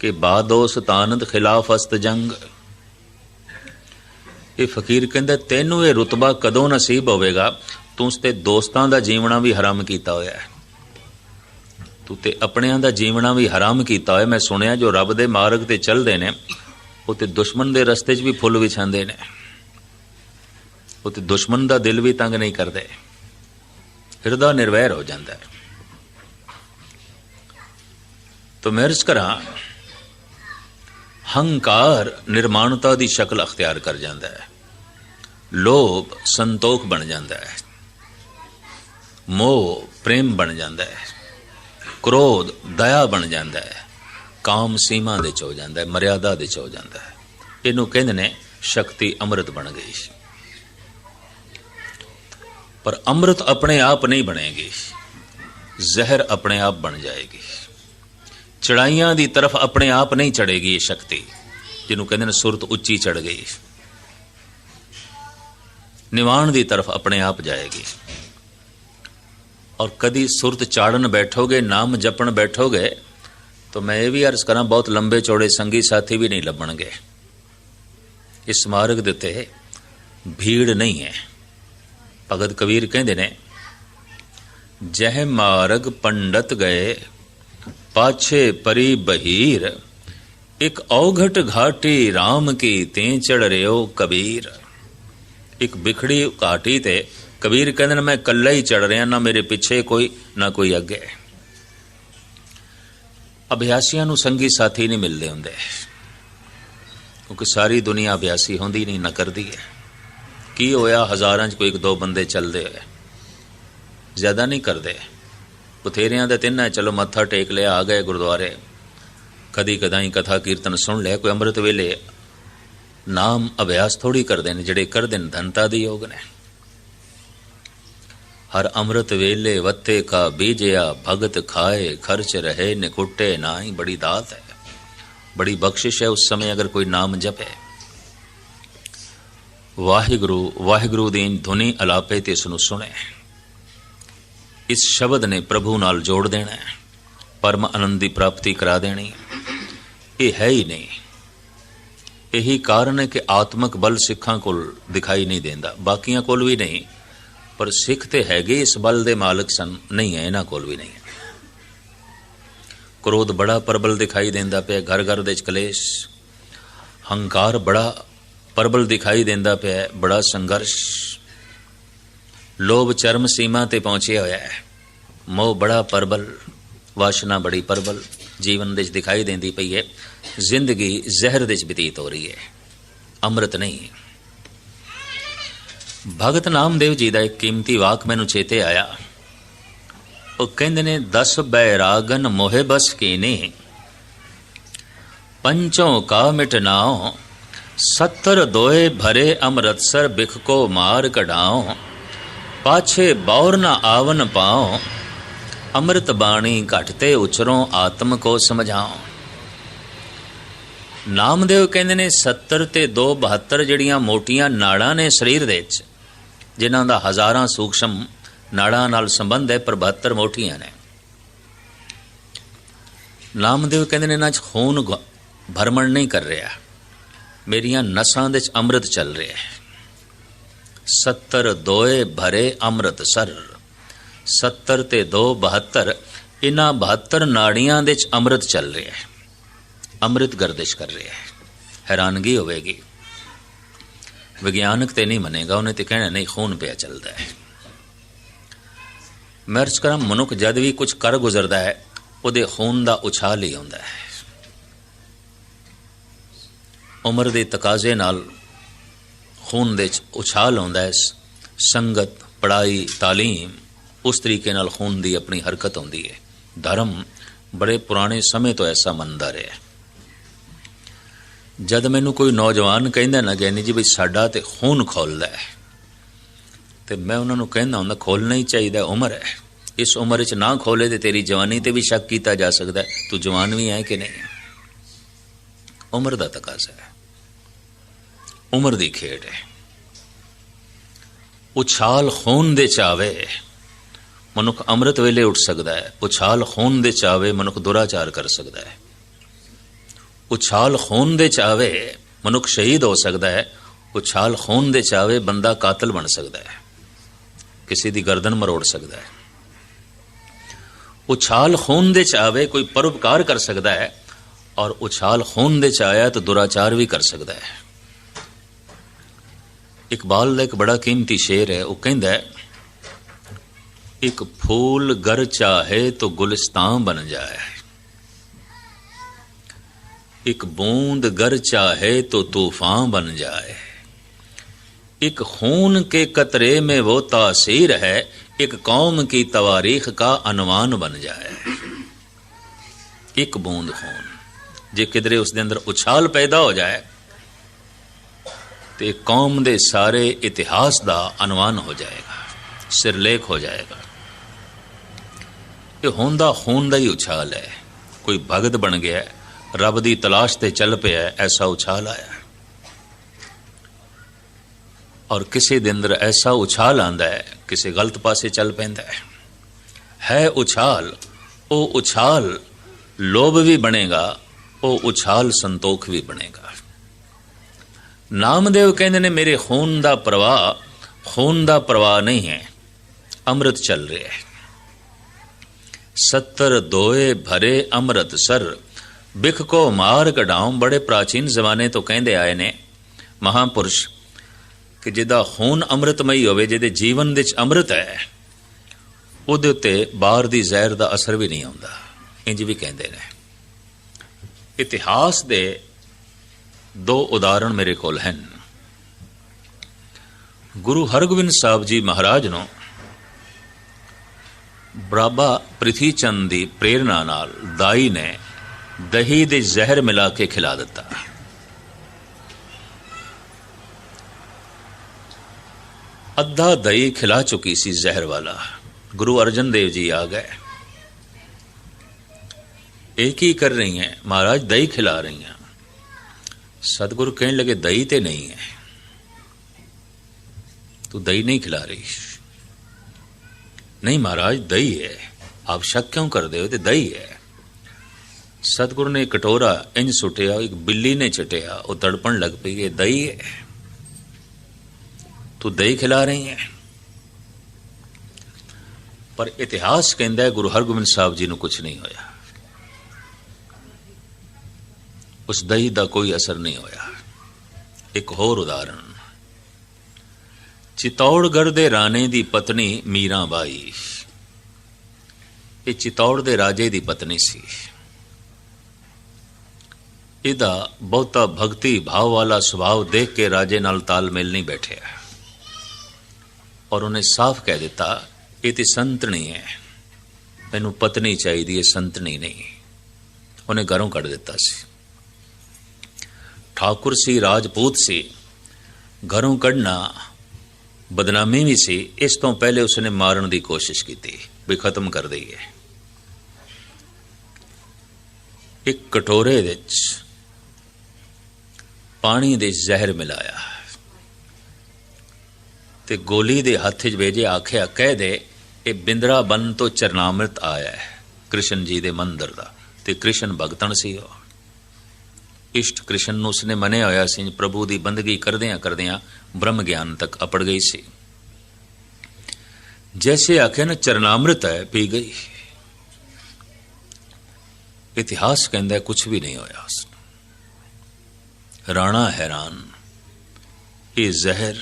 ਕਿ ਬਾਦੋ ਸਤਾਨਦ ਖਿਲਾਫ ਅਸਤ ਜੰਗ। ਇਹ ਫਕੀਰ ਕਹਿੰਦਾ, ਤੈਨੂੰ ਇਹ ਰਤਬਾ ਕਦੋਂ ਨਸੀਬ ਹੋਵੇਗਾ? ਤੂੰ ਉਸ ਤੇ ਦੋਸਤਾਂ ਦਾ ਜੀਵਣਾ ਵੀ ਹਰਾਮ ਕੀਤਾ ਹੋਇਆ ਹੈ। ਤੂੰ ਤੇ ਆਪਣਿਆਂ ਦਾ ਜੀਵਣਾ ਵੀ ਹਰਾਮ ਕੀਤਾ ਹੋਇਆ। ਮੈਂ ਸੁਣਿਆ ਜੋ ਰੱਬ ਦੇ ਮਾਰਗ ਤੇ ਚੱਲਦੇ ਨੇ, ਉਹ ਤੇ ਦੁਸ਼ਮਣ ਦੇ ਰਸਤੇ 'ਚ ਵੀ ਫੁੱਲ ਵਿਛਾਉਂਦੇ ਨੇ। ਉਹ ਤੇ ਦੁਸ਼ਮਣ ਦਾ ਦਿਲ ਵੀ ਤੰਗ ਨਹੀਂ ਕਰਦੇ। ਹਿਰਦਾ ਨਿਰਵੈਰ ਹੋ ਜਾਂਦਾ ਹੈ। ਤੋ ਮੈਂ ਅਰਜ਼ ਕਰਾਂ, ਹੰਕਾਰ ਨਿਰਮਾਣਤਾ ਦੀ ਸ਼ਕਲ ਅਖਤਿਆਰ ਕਰ ਜਾਂਦਾ ਹੈ। ਲੋਭ ਸੰਤੋਖ ਬਣ ਜਾਂਦਾ ਹੈ। ਮੋਹ ਪ੍ਰੇਮ ਬਣ ਜਾਂਦਾ ਹੈ। ਕ੍ਰੋਧ, ਦਇਆ ਬਣ ਜਾਂਦਾ ਹੈ। ਕਾਮ ਸੀਮਾ ਦੇ ਚ ਹੋ ਜਾਂਦਾ ਹੈ, ਮਰਿਆਦਾ ਦੇ ਚ ਹੋ ਜਾਂਦਾ ਹੈ। ਇਹਨੂੰ ਕਹਿੰਦੇ ਨੇ ਸ਼ਕਤੀ ਅੰਮ੍ਰਿਤ ਬਣ ਗਈ। ਪਰ ਅੰਮ੍ਰਿਤ ਆਪਣੇ ਆਪ ਨਹੀਂ ਬਣੇਗੀ। ਜ਼ਹਿਰ ਆਪਣੇ ਆਪ ਬਣ ਜਾਏਗੀ। ਚੜਾਈਆਂ ਦੀ ਤਰਫ ਆਪਣੇ ਆਪ ਨਹੀਂ ਚੜੇਗੀ ਇਹ ਸ਼ਕਤੀ, ਜਿਹਨੂੰ ਕਹਿੰਦੇ ਨੇ ਸੁਰਤ ਉੱਚੀ ਚੜ ਗਈ। ਨਿਵਾਣ ਦੀ ਤਰਫ ਆਪਣੇ ਆਪ ਜਾਏਗੀ। ਔਰ ਕਦੀ ਸੁਰਤ ਚਾੜਨ ਬੈਠੋਗੇ, ਨਾਮ ਜਪਣ ਬੈਠੋਗੇ, ਤਾਂ ਮੈਂ ਇਹ ਵੀ ਅਰਜ਼ ਕਰਾਂ, ਬਹੁਤ ਲੰਬੇ ਚੌੜੇ ਸੰਗੀ ਸਾਥੀ ਵੀ ਨਹੀਂ ਲੱਭਣਗੇ। ਇਸ ਮਾਰਗ ਦੇ ਉੱਤੇ ਭੀੜ ਨਹੀਂ ਹੈ। ਭਗਤ ਕਬੀਰ ਕਹਿੰਦੇ ਨੇ, ਜਹ ਮਾਰਗ ਪੰਡਤ ਗਏ, ਪਾਛੇ ਪਰੀ ਬਹੀਰ, ਇੱਕ ਔਘਟ ਘਾਟੀ RAM ਕੀ ਤੇ ਚੜ ਰਿਓ ਕਬੀਰ। ਇੱਕ ਬਿਖੜੀ ਘਾਟੀ ਤੇ ਕਬੀਰ ਕਹਿੰਦੇ ਨੇ, ਮੈਂ ਇਕੱਲਾ ਹੀ ਚੜ ਰਿਹਾ, ਨਾ ਮੇਰੇ ਪਿੱਛੇ ਕੋਈ, ਨਾ ਕੋਈ ਅੱਗੇ ਅਭਿਆਸੀਆਂ ਨੂੰ ਸੰਗੀ ਸਾਥੀ ਨਹੀਂ ਮਿਲਦੇ ਹੁੰਦੇ। ਕਿਉਂਕਿ ਸਾਰੀ ਦੁਨੀਆ ਅਭਿਆਸੀ ਹੁੰਦੀ ਨਹੀਂ, ਨਾ ਕਰਦੀ ਹੈ। ਕੀ ਹੋਇਆ, ਹਜ਼ਾਰਾਂ 'ਚ ਕੋਈ ਇੱਕ ਦੋ ਬੰਦੇ ਚੱਲਦੇ ਹੋਏ। ਜ਼ਿਆਦਾ ਨਹੀਂ ਕਰਦੇ। ਬਥੇਰਿਆਂ ਦੇ ਤਿੰਨ ਹੈ, ਚਲੋ ਮੱਥਾ ਟੇਕ ਲਿਆ, ਆ ਗਏ ਗੁਰਦੁਆਰੇ। ਕਦੀ ਕਦਾਈ ਕਥਾ ਕੀਰਤਨ ਸੁਣ ਲਿਆ, ਕੋਈ ਅੰਮ੍ਰਿਤ ਵੇਲੇ। ਨਾਮ ਅਭਿਆਸ ਥੋੜੀ ਕਰਦੇ ਨੇ, ਜਿਹੜੇ ਕਰਦੇ ਨੇ ਧਨਤਾ ਦੇ ਯੋਗ ਨੇ। ਹਰ ਅੰਮ੍ਰਿਤ ਵੇਲੇ ਵੱਤੇ ਕਾ ਬੀਜਿਆ, ਭਗਤ ਖਾਏ, ਖਰਚ ਰਹੇ ਨਿਕੁੱਟੇ ਨਾਹੀ, ਬੜੀ ਦਾਤ ਹੈ। ਬੜੀ ਬਖਸ਼ਿਸ਼ ਹੈ ਉਸ ਸਮੇਂ ਅਗਰ ਕੋਈ ਨਾਮ ਜਪੇ। ਵਾਹਿਗੁਰੂ ਵਾਹਿਗੁਰੂ ਦੀ ਧੁਨੀ ਅਲਾਪੇ ਤੇ ਇਸ ਨੂੰ ਸੁਣੇ। ਇਸ ਸ਼ਬਦ ਨੇ ਪ੍ਰਭੂ ਨਾਲ ਜੋੜ ਦੇਣਾ ਹੈ। ਪਰਮ ਆਨੰਦ ਦੀ ਪ੍ਰਾਪਤੀ ਕਰਾ ਦੇਣੀ ਇਹ ਹੈ ਹੀ ਨਹੀਂ। ਇਹੀ ਕਾਰਨ ਹੈ ਕਿ ਆਤਮਿਕ ਬਲ ਸਿੱਖਾਂ ਕੋਲ ਦਿਖਾਈ ਨਹੀਂ ਦਿੰਦਾ। ਬਾਕੀਆਂ ਕੋਲ ਵੀ ਨਹੀਂ। ਪਰ ਸਿੱਖ ਤੇ ਹੈਗੇ ਇਸ ਬਲ ਦੇ ਮਾਲਕ ਸਨ। ਨਹੀਂ ਹੈ, ਇਹਨਾਂ ਕੋਲ ਵੀ ਨਹੀਂ ਹੈ। ਕ੍ਰੋਧ ਬੜਾ ਪ੍ਰਬਲ ਦਿਖਾਈ ਦਿੰਦਾ ਪਿਆ, ਘਰ ਘਰ ਦੇ ਕਲੇਸ਼। ਹੰਕਾਰ ਬੜਾ ਪਰਬਲ ਦਿਖਾਈ ਦਿੰਦਾ ਪਿਆ, ਬੜਾ ਸੰਘਰਸ਼। ਲੋਭ ਚਰਮ ਸੀਮਾ ਤੇ ਪਹੁੰਚਿਆ ਹੋਇਆ ਹੈ। ਮੋਹ ਬੜਾ ਪਰਬਲ, ਵਾਸ਼ਨਾ ਬੜੀ ਪਰਬਲ ਜੀਵਨ ਦੇ ਵਿੱਚ ਦਿਖਾਈ ਦਿੰਦੀ ਪਈ ਹੈ। ਜ਼ਿੰਦਗੀ ਜ਼ਹਿਰ ਦੇ ਵਿੱਚ ਬਤੀਤ ਹੋ ਰਹੀ ਹੈ। ਅੰਮ੍ਰਿਤ ਨਹੀਂ ਭਗਤ ਨਾਮਦੇਵ ਜੀ ਦਾ ਇੱਕ ਕੀਮਤੀ ਵਾਕ ਮੈਨੂੰ ਚੇਤੇ ਆਇਆ। ਉਹ ਕਹਿੰਦੇ ਨੇ 10 ਬੈਰਾਗਨ ਮੋਹਿ ਬਸ ਕੀਨੇ। ਪੰਚੋਂ ਕਾ ਮਿਟਨਾਓ 70 ਦੋਏ ਭਰੇ ਅੰਮ੍ਰਿਤਸਰ ਬਿਖ ਕੋ ਮਾਰ ਕਢਾਓ ਪਾਛੇ ਬੌਰ ਨ ਆਵਨ ਪਾਓ ਅੰਮ੍ਰਿਤ ਬਾਣੀ ਘਟਤੇ ਉਚਰੋਂ ਆਤਮ ਕੋ ਸਮਝਾਓ ਨਾਮਦੇਵ ਕਹਿੰਦੇ ਨੇ 70 ਤੇ 2 72 ਜਿਹੜੀਆਂ ਮੋਟੀਆਂ ਨਾੜਾਂ ਨੇ ਸਰੀਰ ਦੇ ਵਿੱਚ, ਜਿਨ੍ਹਾਂ ਦਾ ਹਜ਼ਾਰਾਂ ਸੂਖਸ਼ਮ ਨਾੜਾਂ ਨਾਲ ਸੰਬੰਧ ਹੈ, ਪਰ 72 ਮੋਟੀਆਂ ਨੇ। ਨਾਮਦੇਵ ਕਹਿੰਦੇ ਨੇ ਇਹਨਾਂ 'ਚ ਖੂਨ ਭਰਮਣ ਨਹੀਂ ਕਰ ਰਿਹਾ। ਮੇਰੀਆਂ ਨਸਾਂ ਦੇ ਵਿੱਚ ਅੰਮ੍ਰਿਤ ਚੱਲ ਰਿਹਾ ਹੈ। 70 ਦੋਏ ਭਰੇ ਅੰਮ੍ਰਿਤ ਸਰ। 70 ਤੇ 2 72 ਇਹਨਾਂ 72 ਨਾੜੀਆਂ ਦੇ ਵਿੱਚ ਅੰਮ੍ਰਿਤ ਚੱਲ ਰਿਹਾ ਹੈ। ਅੰਮ੍ਰਿਤ ਗਰਦਿਸ਼ ਕਰ ਰਿਹਾ ਹੈ। ਹੈਰਾਨਗੀ ਹੋਵੇਗੀ। ਵਿਗਿਆਨਕ ਤੇ ਨਹੀਂ ਮੰਨੇਗਾ, ਉਹਨੇ ਤੇ ਕਹਿਣਾ, ਨਹੀਂ, ਖੂਨ ਪਿਆ ਚੱਲਦਾ ਹੈ। ਮਰਜ ਕਰਾਂ, ਮਨੁੱਖ ਜਦ ਵੀ ਕੁਝ ਕਰ ਗੁਜ਼ਰਦਾ ਹੈ, ਉਹਦੇ ਖੂਨ ਦਾ ਉਛਾਲ ਹੀ ਹੁੰਦਾ ਹੈ। ਉਮਰ ਦੇ ਤਕਾਜ਼ੇ ਨਾਲ ਖੂਨ ਦੇ ਉਛਾਲ ਆਉਂਦਾ ਹੈ। ਸੰਗਤ ਪੜਾਈ ਤਾਲੀਮ, ਉਸ ਤਰੀਕੇ ਨਾਲ ਖੂਨ ਦੀ ਆਪਣੀ ਹਰਕਤ ਹੁੰਦੀ ਹੈ। ਧਰਮ ਬੜੇ ਪੁਰਾਣੇ ਸਮੇਂ ਤੋਂ ਐਸਾ ਮੰਨਦਾ ਰਿਹਾ ਹੈ। ਜਦ ਮੈਨੂੰ ਕੋਈ ਨੌਜਵਾਨ ਕਹਿੰਦਾ ਨਾ ਗਿਆਨੀ ਜੀ ਵੀ ਸਾਡਾ ਤੇ ਖੂਨ ਖੋਲਦਾ ਹੈ, ਤੇ ਮੈਂ ਉਹਨਾਂ ਨੂੰ ਕਹਿੰਦਾ ਹੁੰਦਾ, ਖੋਲਣਾ ਹੀ ਚਾਹੀਦਾ ਉਮਰ ਹੈ। ਇਸ ਉਮਰ ਵਿੱਚ ਨਾ ਖੋਲੇ ਤੇ ਤੇਰੀ ਜਵਾਨੀ ਤੇ ਵੀ ਸ਼ੱਕ ਕੀਤਾ ਜਾ ਸਕਦਾ ਤੂੰ ਜਵਾਨ ਵੀ ਹੈ ਕਿ ਨਹੀਂ? ਉਮਰ ਦਾ ਤਕਾਜ਼ਾ ਹੈ। ਉਮਰ ਦੀ ਖੇਡ ਹੈ। ਉਛਾਲ ਖੂਨ ਦੇ ਚਾਵੇ ਮਨੁੱਖ ਅੰਮ੍ਰਿਤ ਵੇਲੇ ਉੱਠ ਸਕਦਾ ਹੈ। ਉਛਾਲ ਖੂਨ ਦੇ ਚਾਵੇ ਮਨੁੱਖ ਦੁਰਾਚਾਰ ਕਰ ਸਕਦਾ ਹੈ। ਉਛਾਲ ਖੂਨ ਦੇ ਚਾਵੇ ਮਨੁੱਖ ਸ਼ਹੀਦ ਹੋ ਸਕਦਾ ਹੈ ਉਛਾਲ ਖੂਨ ਦੇ ਚਾਵੇ ਬੰਦਾ ਕਾਤਲ ਬਣ ਸਕਦਾ ਹੈ ਕਿਸੇ ਦੀ ਗਰਦਨ ਮਰੋੜ ਸਕਦਾ ਹੈ ਉਛਾਲ ਖੂਨ ਦੇ ਚਾਵੇ ਕੋਈ ਪਰਉਪਕਾਰ ਕਰ ਸਕਦਾ ਹੈ ਔਰ ਉਛਾਲ ਖੂਨ ਦੇ ਚਾਇਆ ਤਾਂ ਦੁਰਾਚਾਰ ਵੀ ਕਰ ਸਕਦਾ ਹੈ ਇਕਬਾਲ ਦਾ ਇੱਕ ਬੜਾ ਕੀਮਤੀ ਸ਼ੇਰ ਹੈ ਉਹ ਕਹਿੰਦਾ ਹੈ ਇੱਕ ਫੂਲ ਗਰ ਚਾਹੇ ਤਾਂ ਗੁਲਿਸਤਾਨ ਬਣ ਜਾਏ एक बूंद गर चाहे तो तूफान बन जाए एक खून के कतरे में वो तासीर है एक कौम की तवारीख का अनुमान बन जाए ਇੱਕ ਬੂੰਦ ਖੂਨ ਜੇ ਕਿਧਰੇ ਉਸ ਦੇ ਅੰਦਰ ਉਛਾਲ ਪੈਦਾ ਹੋ ਜਾਏ ਤੇ ਕੌਮ ਦੇ ਸਾਰੇ ਇਤਿਹਾਸ ਦਾ ਅਨੁਮਾਨ ਹੋ ਜਾਏਗਾ ਸਿਰਲੇਖ ਹੋ ਜਾਏਗਾ ਇਹ ਹੁੰਦਾ ਖੂਨ ਦਾ ਹੀ ਉਛਾਲ ਹੈ ਕੋਈ ਭਗਤ ਬਣ ਗਿਆ ਹੈ ਰੱਬ ਦੀ ਤਲਾਸ਼ ਤੇ ਚੱਲ ਪਿਆ ਐਸਾ ਉਛਾਲ ਆਇਆ। ਔਰ ਕਿਸੇ ਦੇ ਅੰਦਰ ਐਸਾ ਉਛਾਲ ਆਂਦਾ ਹੈ ਕਿਸੇ ਗਲਤ ਪਾਸੇ ਚੱਲ ਪੈਂਦਾ ਹੈ ਹੈ ਉਛਾਲ, ਉਹ ਉਛਾਲ ਲੋਭ ਵੀ ਬਣੇਗਾ, ਉਹ ਉਛਾਲ ਸੰਤੋਖ ਵੀ ਬਣੇਗਾ। ਨਾਮਦੇਵ ਕਹਿੰਦੇ ਨੇ, ਮੇਰੇ ਖੂਨ ਦਾ ਪ੍ਰਵਾਹ, ਖੂਨ ਦਾ ਪ੍ਰਵਾਹ ਨਹੀਂ ਹੈ, ਅੰਮ੍ਰਿਤ ਚੱਲ ਰਿਹਾ ਹੈ। 70 ਦੋਏ ਭਰੇ ਅੰਮ੍ਰਿਤ ਸਰ ਬਿਖ ਕੋ ਮਾਰ ਕਢਾਉ, ਬੜੇ ਪ੍ਰਾਚੀਨ ਜ਼ਮਾਨੇ ਤੋਂ ਕਹਿੰਦੇ ਆਏ ਨੇ, ਮਹਾਪੁਰਸ਼, ਕਿ ਜਿਹਦਾ ਖੂਨ ਅੰਮ੍ਰਿਤਮਈ ਹੋਵੇ, ਜਿਹਦੇ ਜੀਵਨ ਵਿੱਚ ਅੰਮ੍ਰਿਤ ਹੈ, ਉਹਦੇ ਉੱਤੇ ਬਾਹਰ ਦੀ ਜ਼ਹਿਰ ਦਾ ਅਸਰ ਵੀ ਨਹੀਂ ਆਉਂਦਾ, ਇੰਜ ਵੀ ਕਹਿੰਦੇ ਨੇ। ਇਤਿਹਾਸ ਦੇ ਦੋ ਉਦਾਹਰਣ ਮੇਰੇ ਕੋਲ ਹਨ। ਗੁਰੂ ਹਰਗੋਬਿੰਦ ਸਾਹਿਬ ਜੀ ਮਹਾਰਾਜ ਨੂੰ ਬਰਾਬਾ ਪ੍ਰਿਥੀ ਚੰਦ ਦੀ ਪ੍ਰੇਰਣਾ ਨਾਲ ਦਾਈ ਨੇ ਦਹੀਂ ਦੇ ਜ਼ਹਿਰ ਮਿਲਾ ਕੇ ਖਿਲਾ ਦਿੱਤਾ ਅੱਧਾ ਦਹੀਂ ਖਿਲਾ ਚੁੱਕੀ ਸੀ ਜ਼ਹਿਰ ਵਾਲਾ ਗੁਰੂ ਅਰਜਨ ਦੇਵ ਜੀ ਆ ਗਏ ਇਹ ਕੀ ਕਰ ਰਹੀ ਹੈ ਮਹਾਰਾਜ ਦਹੀਂ ਖਿਲਾ ਰਹੀ ਹੈ ਸਤਿਗੁਰੂ ਕਹਿਣ ਲਗੇ ਦਹੀਂ ਤੇ ਨਹੀਂ ਹੈ ਤੂੰ ਦਹੀਂ ਨਹੀਂ ਖਿਲਾ ਰਹੀ ਨਹੀਂ ਮਹਾਰਾਜ ਦਹੀਂ ਹੈ ਆਪ ਸ਼ੱਕ ਕਿਉਂ ਕਰਦੇ ਹੋ ਤੇ ਦਹੀਂ ਹੈ ਸਤਿਗੁਰੂ ਨੇ ਕਟੋਰਾ ਇੰਜ ਸੁੱਟਿਆ, ਇੱਕ ਬਿੱਲੀ ਨੇ ਚਟਿਆ, ਉਹ ਤੜਪਣ ਲੱਗ ਪਈ, ਇਹ ਦਹੀਂ ਹੈ। ਤੂੰ ਦਹੀਂ ਖਿਲਾ ਰਹੀ ਹੈ। ਪਰ ਇਤਿਹਾਸ ਕਹਿੰਦਾ ਹੈ, ਗੁਰੂ ਹਰਗੋਬਿੰਦ ਸਾਹਿਬ ਜੀ ਨੂੰ ਕੁਝ ਨਹੀਂ ਹੋਇਆ। ਉਸ ਦਹੀਂ ਦਾ ਕੋਈ ਅਸਰ ਨਹੀਂ ਹੋਇਆ। ਇੱਕ ਹੋਰ ਉਦਾਹਰਣ। ਚਿਤੌੜਗੜ੍ਹ ਦੇ ਰਾਣੇ ਦੀ ਪਤਨੀ ਮੀਰਾਬਾਈ। ਇਹ ਚਿਤੌੜ ਦੇ ਰਾਜੇ ਦੀ ਪਤਨੀ ਸੀ। ਇਹਦਾ ਬਹੁਤਾ ਭਗਤੀ ਭਾਵ ਵਾਲਾ ਸੁਭਾਅ ਦੇਖ ਕੇ ਰਾਜੇ ਨਾਲ ਤਾਲਮੇਲ ਨਹੀਂ ਬੈਠਿਆ ਔਰ ਉਹਨੇ ਸਾਫ਼ ਕਹਿ ਦਿੱਤਾ, ਇਹ ਤੇ ਸੰਤਣੀ ਹੈ। ਮੈਨੂੰ ਪਤਨੀ ਚਾਹੀਦੀ ਹੈ, ਸੰਤਣੀ ਨਹੀਂ। ਉਹਨੇ ਘਰੋਂ ਕੱਢ ਦਿੱਤਾ ਸੀ। ਠਾਕੁਰ ਸੀ, ਰਾਜਪੂਤ ਸੀ। ਘਰੋਂ ਕੱਢਣਾ ਬਦਨਾਮੀ ਵੀ ਸੀ। ਇਸ ਤੋਂ ਪਹਿਲੇ ਉਸਨੇ ਮਾਰਨ ਦੀ ਕੋਸ਼ਿਸ਼ ਕੀਤੀ, ਵੀ ਖਤਮ ਕਰ ਦਈਏ। ਇੱਕ ਕਟੋਰੇ ਵਿੱਚ ਪਾਣੀ ਦੇ ਜ਼ਹਿਰ ਮਿਲਾਇਆ। ਤੇ ਗੋਲੀ ਦੇ ਹੱਥ 'ਚ ਵੇਜੇ ਆਖਿਆ, ਕਹਿ ਦੇ, ਇਹ ਬਿੰਦਰਾ ਬਨ ਤੋਂ ਚਰਨਾਮ੍ਰਿਤ ਆਇਆ ਹੈ, ਕ੍ਰਿਸ਼ਨ ਜੀ ਦੇ ਮੰਦਰ ਦਾ। ਤੇ ਕ੍ਰਿਸ਼ਨ ਭਗਤਨ ਸੀ ਉਹ। ਇਸ਼ਟ ਕ੍ਰਿਸ਼ਨ ਨੂੰ ਉਸਨੇ ਮੰਨਿਆ ਹੋਇਆ ਸੀ, ਪ੍ਰਭੂ ਦੀ ਬੰਦਗੀ ਕਰਦਿਆਂ ਕਰਦਿਆਂ ਬ੍ਰਹਮ ਗਿਆਨ ਤੱਕ ਅਪੜ ਗਈ ਸੀ। ਜੈਸੇ ਆਖਿਆ, ਨਾ, ਚਰਨਾਮ੍ਰਿਤ ਹੈ, ਪੀ ਗਈ। ਇਤਿਹਾਸ ਕਹਿੰਦਾ ਕੁਝ ਵੀ ਨਹੀਂ ਹੋਇਆ ਉਸ ਰਾਣਾ ਹੈਰਾਨ। ਇਹ ਜ਼ਹਿਰ